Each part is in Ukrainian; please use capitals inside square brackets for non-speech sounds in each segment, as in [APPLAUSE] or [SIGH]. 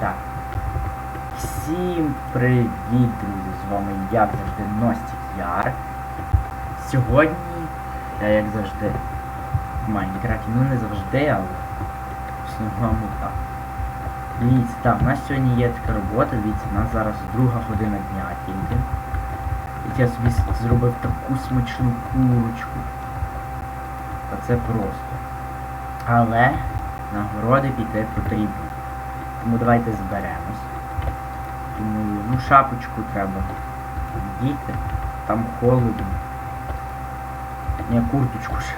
Так. Всім привіт, друзі! З вами як завжди Ностік Яр. Сьогодні я як завжди в Майнкрафті. Ну не завжди, але в основному так. Дивіться, так, у нас сьогодні є така робота, дивіться, у нас зараз друга година дня тільки. І я собі зробив таку смачну курочку. Оце просто. Але на городи піти потрібно. Тому давайте зберемось. Думаю, ну шапочку треба діти. Там холодно. Ні, курточку ще.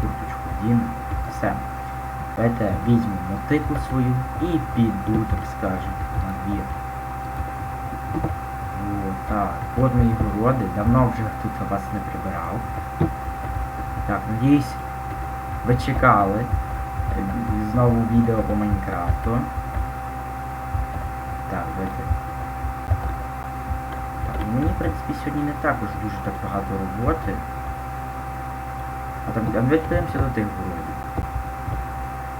Курточку діну. Все. Давайте візьму мотику свою і піду, так скажемо, на двір. О, так, от мої городи. Давно вже тут вас не прибирав. Так, надіюсь, ви чекали знову відео по Майнкрафту. Так, давайте. Так, ну, мені, в принципі, сьогодні не також дуже так багато роботи. А так, давайте подивимося до тих городів.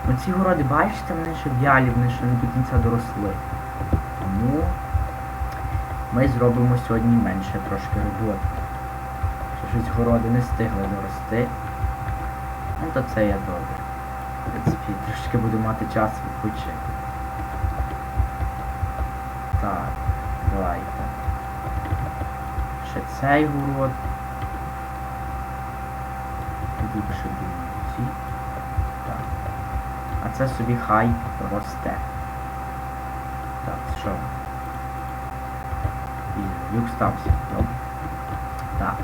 Ну ці городи, бачите, вони ще в'ялі, вони ще не до кінця доросли. Тому ми зробимо сьогодні менше трошки роботи. Що щось городи не встигли дорости. Ну то це є добре. Принципі, трошки буду мати час відпочити. Так, давайте. Ще цей город. Тут ще думаю. Так. А це собі хай росте. Так, що? І люк стався. Добре. Так.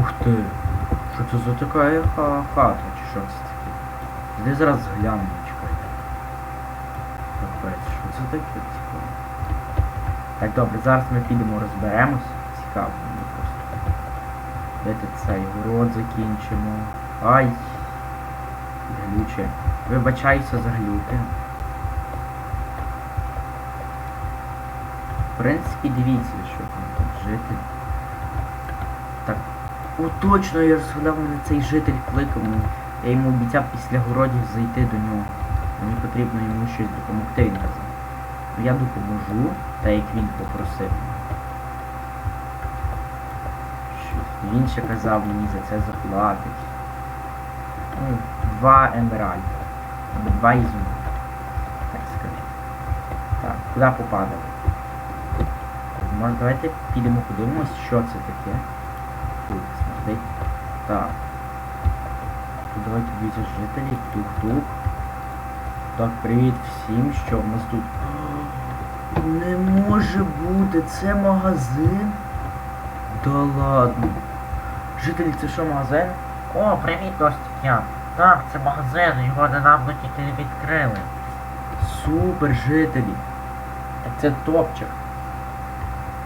Ух ти! Що це за така хата, чи що це таке? Де зараз гляну, чекайте. Що це таке цікаво? Так, добре, зараз ми підемо розберемось. Цікаво мені просто. Дайте цей город закінчимо. Ай! Глюче. Вибачаюся за глюки. В принципі, дивіться, що там тут жити. Так. О, точно, я ж згадав, мене цей житель кликав. Я йому обіцяв після городів зайти до нього. Мені потрібно йому щось допомогти, він казав. Ну я допоможу, так як він попросив. Він ще казав мені за це заплатить. Ну, два емеральда. Або два ізуму. Так скажу. Так, куди попадали? Може давайте підемо подивимось, що це таке. Тут смердить. Так. Давайте дивіться жителі. Тук-тук. Так, привіт всім, що в нас тут. Не може бути, це магазин. Да ладно. Жителі, це що магазин? О, привіт, Достікян. Так, це магазин, його недавно тільки відкрили. Супер жителі. Так це топчик.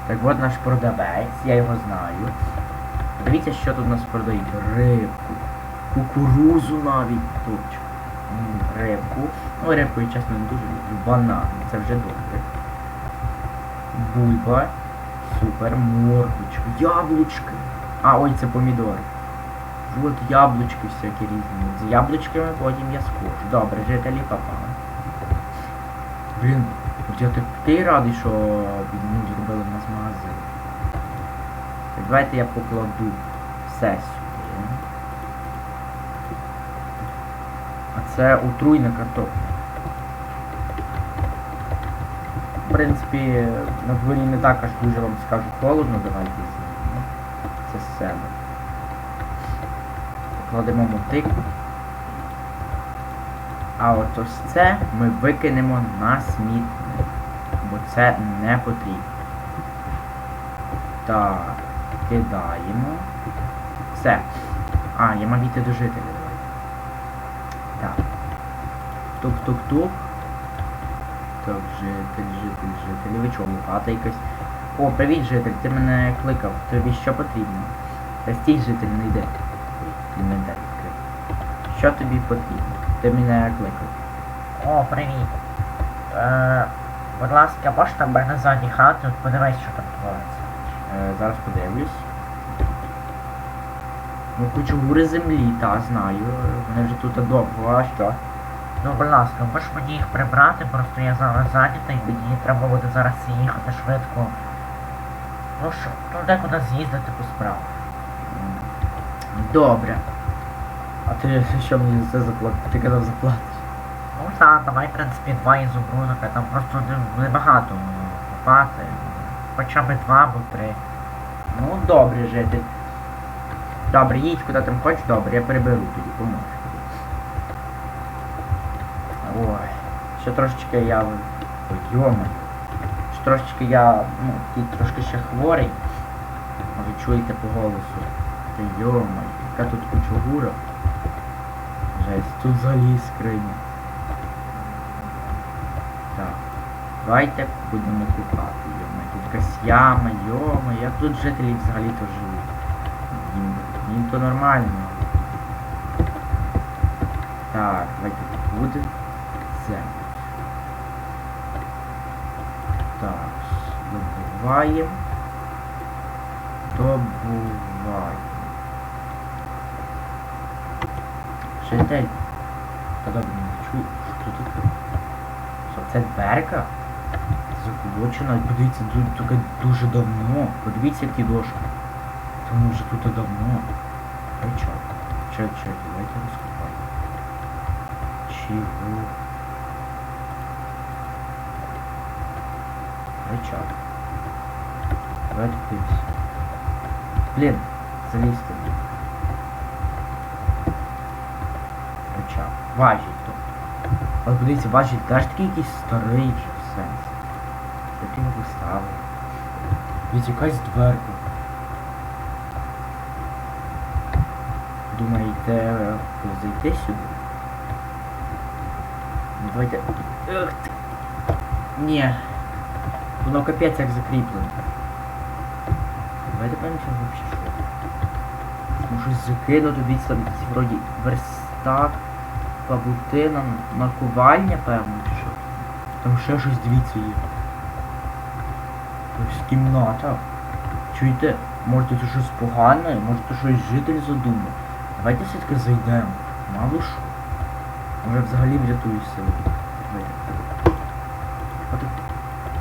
Так от наш продавець, я його знаю. Дивіться, що тут у нас продають. Рибку. Кукурузу навіть. М, Рибку. Ну, рибку я чесно не дуже люблю. Банан. Це вже добре. Бульба. Супер. Морквочка. Яблучки. А, ой, це помідори. От яблучки всякі різні. З яблучками потім я схожу. Добре, жителі папа. Блін, я так такий радий, що ну, зробили нас магазин. Давайте я покладу все сюди. А це отруйна картопля. В принципі, на дворі не так аж дуже вам скажу холодно, давайте. Це з себе. Покладемо мотику. А от ось це ми викинемо на смітник, бо це не потрібно. Так, кидаємо. Все. А, я мав йти до жителя, давайте. Так. Тук-тук-тук. Так, житель, житель, житель. Ви чого, лопата якась? О, привіт, житель, ти мене кликав. Тобі що потрібно? Та стій, житель, не йди. Інвентар відкрив. Що тобі потрібно? Ти мене кликав. О, привіт. Е, будь ласка, можна мене ззаді хати, от подивись, що там твориться. Е, зараз подивлюсь. Ну, кучугури землі, та знаю. Вони вже тут довго, а що? Ну, будь ласка, можеш мені їх прибрати, просто я зараз зайнятий, мені треба буде зараз їхати швидко. Ну що, ну декуди з'їздити по справах. Добре. А ти що мені за це заплатиш? Ти казав заплатиш. Ну так, давай, в принципі, два ізумрудика, там просто небагато купати. Хоча б два або три. Ну, добре, житель. Добре, їдь куди там хочеш, добре, я переберу тоді, поможу. Ой, ще трошечки я. Йома. Ще трошечки я, ну, такий трошки ще хворий. Може чуєте по голосу. Та йома, яка тут кучугура. Жесть, тут взагалі скриня. Так. Давайте будемо купати, йома. Тут якась яма, йома, як тут жителі взагалі-то живуть. Їм, їм то нормально. Так, давайте тут буде землю. Так, добуваємо. Добуваємо. Та добре, не чую. Що тут? Що це дверка? Заколочена. Подивіться, тут таке дуже давно. Подивіться, які дошки. Тому вже тут давно. Рычаг. Че, че, давайте розкопаємо. Чего? Рычаг. Давайте подивимось. Блін, залізьте. Рычаг. Важить тут. Але подивіться, важить теж такий якийсь старий вже в сенсі. Його виставили. Дивіться, якась дверка. Думаєте, зайти сюди? Ну, Давайте. Ех ти. Ні. Воно капець як закріплено. Давайте подивимося вообще що. Може закинути, дивіться, там якийсь вроді верстак, павутина, наковальня, певно, чи що. Там ще щось, дивіться, є. Якась кімната. Чуєте? Може тут щось погане, може тут щось житель задумав. Давайте все-таки зайдемо. Мало що. Може взагалі врятую себе.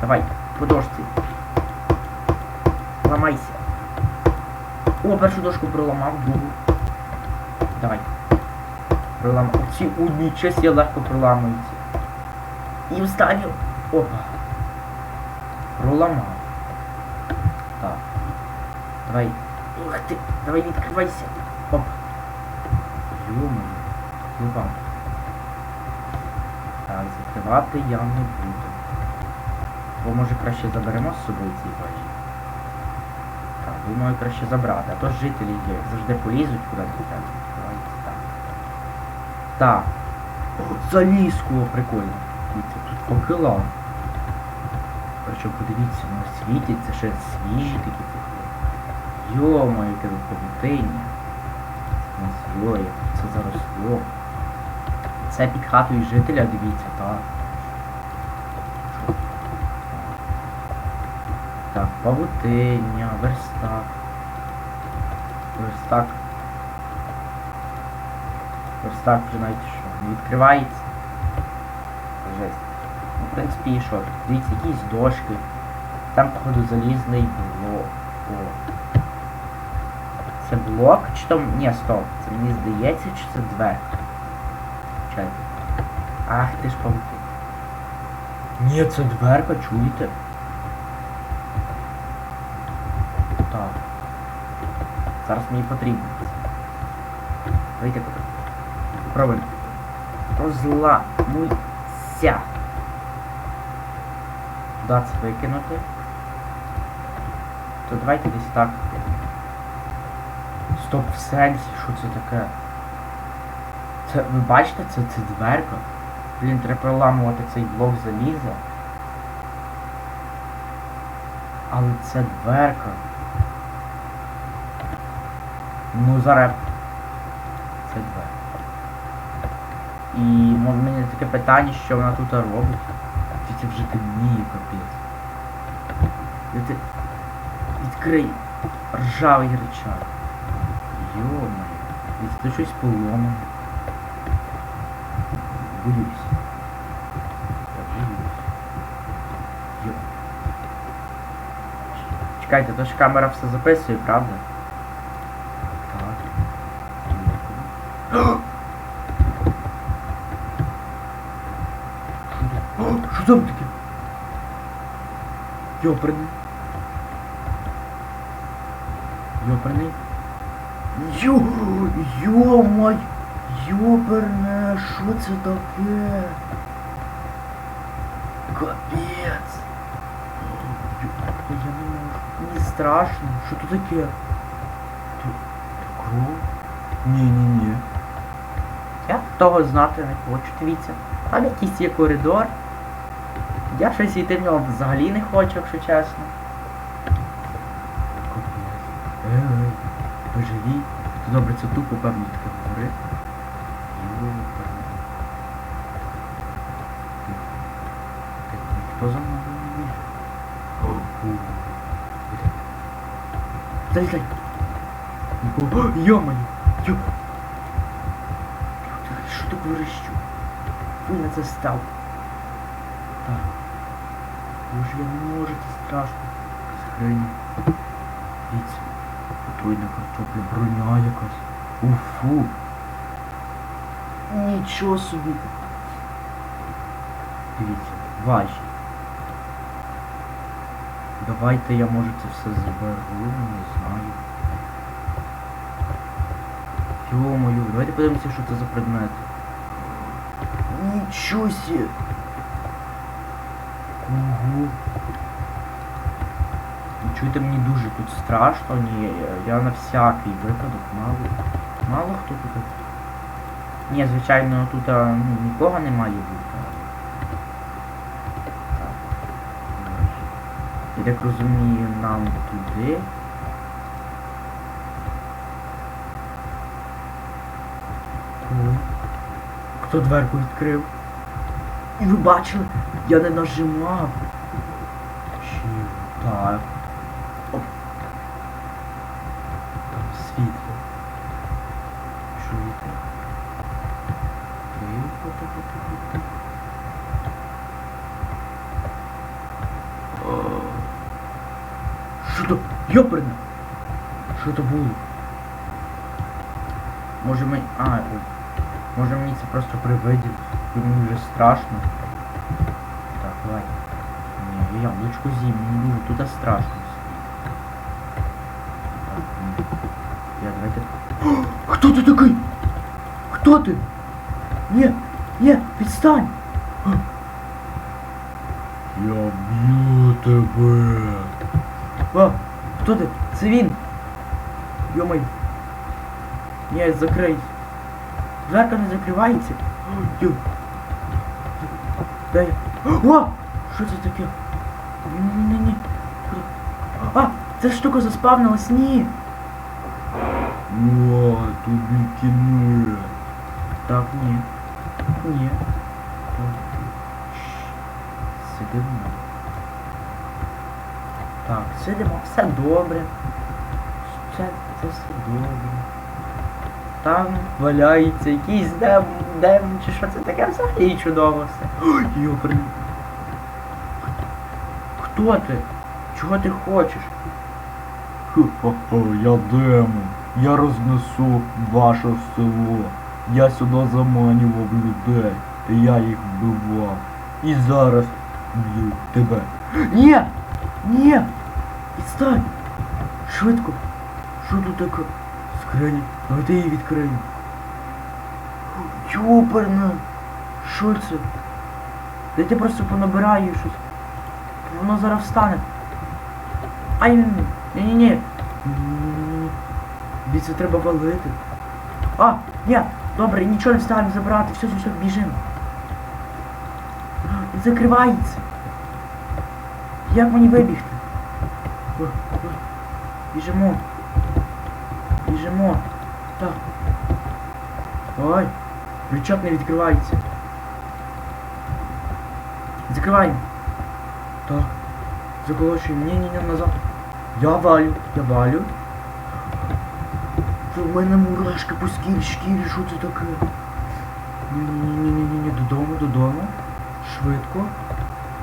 Давай, по дошці. О, першу дошку проламав, другу. Давай. Проламав. Ці нічого я легко проламуються. І встаню. Опа. Проламав. Так. Давай. Ух ти, давай відкривайся. Оп. Йома. Впливав. Так, закривати я не буду. Бо може краще заберемо з собою ці бажі. Думаю краще забрати, а то ж жителі є, завжди полізуть куди не треба. Так. Залізку, прикольно. Дивіться, тут факела. Причому подивіться, воно світиться, ще свіжі такі факели. Йомо, яке тут як це заросло. Це під хатою жителя, дивіться, так. Так, павутиння, верстак. Верстак. Верстак вже навіть що, не відкривається. Жесть. Ну, в принципі, і що? Дивіться, якісь дошки. Там, походу, залізний блок. О. Це блок? Чи там... Ні, стоп. Це мені здається, чи це дверка? Чекайте. Ах, ти ж павуки. Ні, це дверка, чуєте? Так. Зараз мені потрібно. Давайте попробуємо. Розламуйся. Куда це викинути? То давайте десь так. Стоп, в сенсі, що це таке? Це, ви бачите, це, це дверка? Блін, треба проламувати цей блок заліза. Але це дверка. Ну зараз. Це дверка. І може в мене таке питання, що вона тут робить. Тільки вже темніє капець. Ти... Відкрий ржавий рычаг. Йо-моє. Тут щось поломано. боюсь. Я боюсь. Йо. Чекайте, то ж камера все записує, правда? Так. О, Що там таке? Йопрний. Йопрний. Йо, йомай, йоперне, що це таке? Капець. Я не можу. Мені страшно. Що тут таке? Тут кров? Ні. Я того знати не хочу, дивіться. Там якийсь є коридор. Я щось йти в нього взагалі не хочу, якщо чесно. Капець. Ей, ей, ви живі? То добре, це тупо певно таке. Йоперне. Хто за мною не біжить? Залізай! Нікого. О, Йо-моє! Йо! Що так верещу? Фу, на це став. Боже, я не можу, це страшно. Скриня. Дивіться. Отруйна картопля, броня якась. Уфу. Нічого собі. Дивіться, важі. Давайте я може це все заберу, не знаю. Йо-моє, давайте подивимося, що це за предмет. Нічого себе! Ну, Чуєте, мені дуже тут страшно, ні, я на всякий випадок мало. Мало хто тут. Ні, звичайно, тут ну, нікого не має бути. Я так розумію, нам туди. Хто дверку відкрив? І ви бачили? Я не нажимав. Чи так. Оп. Там світло. Чуєте? Що то? Йоперне! Що то було? Може ми... А, е, може мені це просто привидів, і мені вже страшно. Так, давай. Ні, я яблучко з'їм, мені дуже туди страшно. Так. Я давайте... О, Хто ти такий? Хто ти? Ні, ні, відстань! Я б'ю тебе. О, хто ти? Це він. Йомай. Ні, закрий. Дверка не закривається. О, Йо. Дай. О! Що це таке? Ні-ні-ні. А, ця штука заспавнилась, ні. О, тобі кінець. Так, ні. Ні. Сидимо. Так, сидимо, все добре. Все, це все добре. Там валяється якийсь демон, демон чи що це таке взагалі чудово все. [GASPS] Ой, Йоперний. Хто ти? Чого ти хочеш? Хо-хо, я демон. Я рознесу ваше село. Я сюди заманював людей. І я їх вбивав. І зараз б'ю тебе. [GASPS] Ні! Ні! Відстань! Швидко! Що тут таке? Скриня. Давайте її відкриємо. Йоперна! Що це? Дайте просто понабираю щось. Воно зараз встане. Ай, ні-ні-ні. Ні-ні-ні. Треба валити. А, ні, добре, нічого не встигаємо забрати. Все, все, все, біжимо. Закривається. Як мені вибігти? Біжимо. Біжимо. Так. Ой, крючок не відкривається. Закриваємо. Так. Заколочуємо. Ні, ні, ні, назад. Я валю, я валю. У мене мурашки по шкірі, шкірі, що це таке? Ні-ні-ні-ні-ні, додому, додому. Швидко.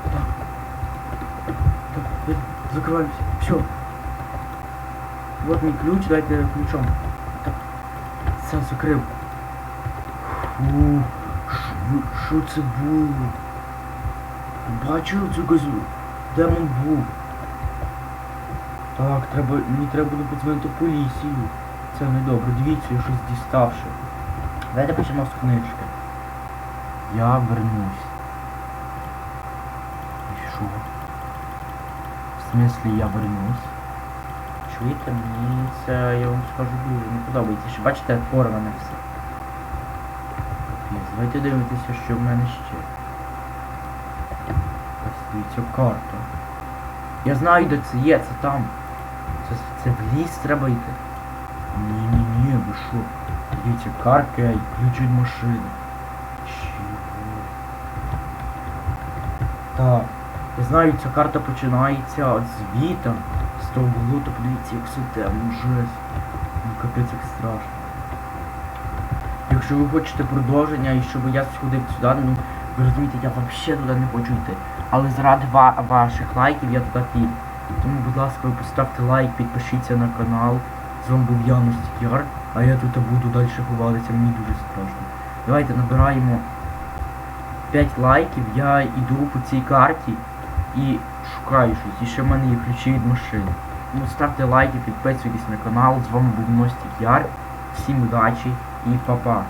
Так. Так, я закриваюся. Все. Вот мій ключ, дайте ключом. Так. Все, закрив. Фу, що- це було? Цю козу? Демон був. Так, треба, мені треба буде подзвонити поліцію. Це недобре. Дивіться, я щось діставши. Давайте почнемо з книжки. Я вернусь. І що? В смислі я вернусь? Чуєте, мені це, я вам скажу, дуже не подобається. Що бачите, порване все. Капець, давайте дивитися, що в мене ще. Ось дивіться карта. Я знаю, де це є, це там. Це, це в ліс треба йти. Ні-ні-ні, ви що? Дивіться, каркай, ключ від машини. Чого? Так. Я знаю, ця карта починається от звіта. Болота, подивіться, як все темно, жесть. Ну капець як страшно. Якщо ви хочете продовження і щоб я сходив сюди, ну ви розумієте, я взагалі туди не хочу йти. Але заради ва ваших лайків я туди піду. Тому, будь ласка, ви поставте лайк, підпишіться на канал. З вами був Янус Яр, а я тут буду далі ховатися, мені дуже страшно. Давайте набираємо 5 лайків, я йду по цій карті і шукаю щось. І ще в мене є ключі від машини. Ну, ставте лайки, підписуйтесь на канал. З вами був Ностік Яр. Всім удачі і па-па.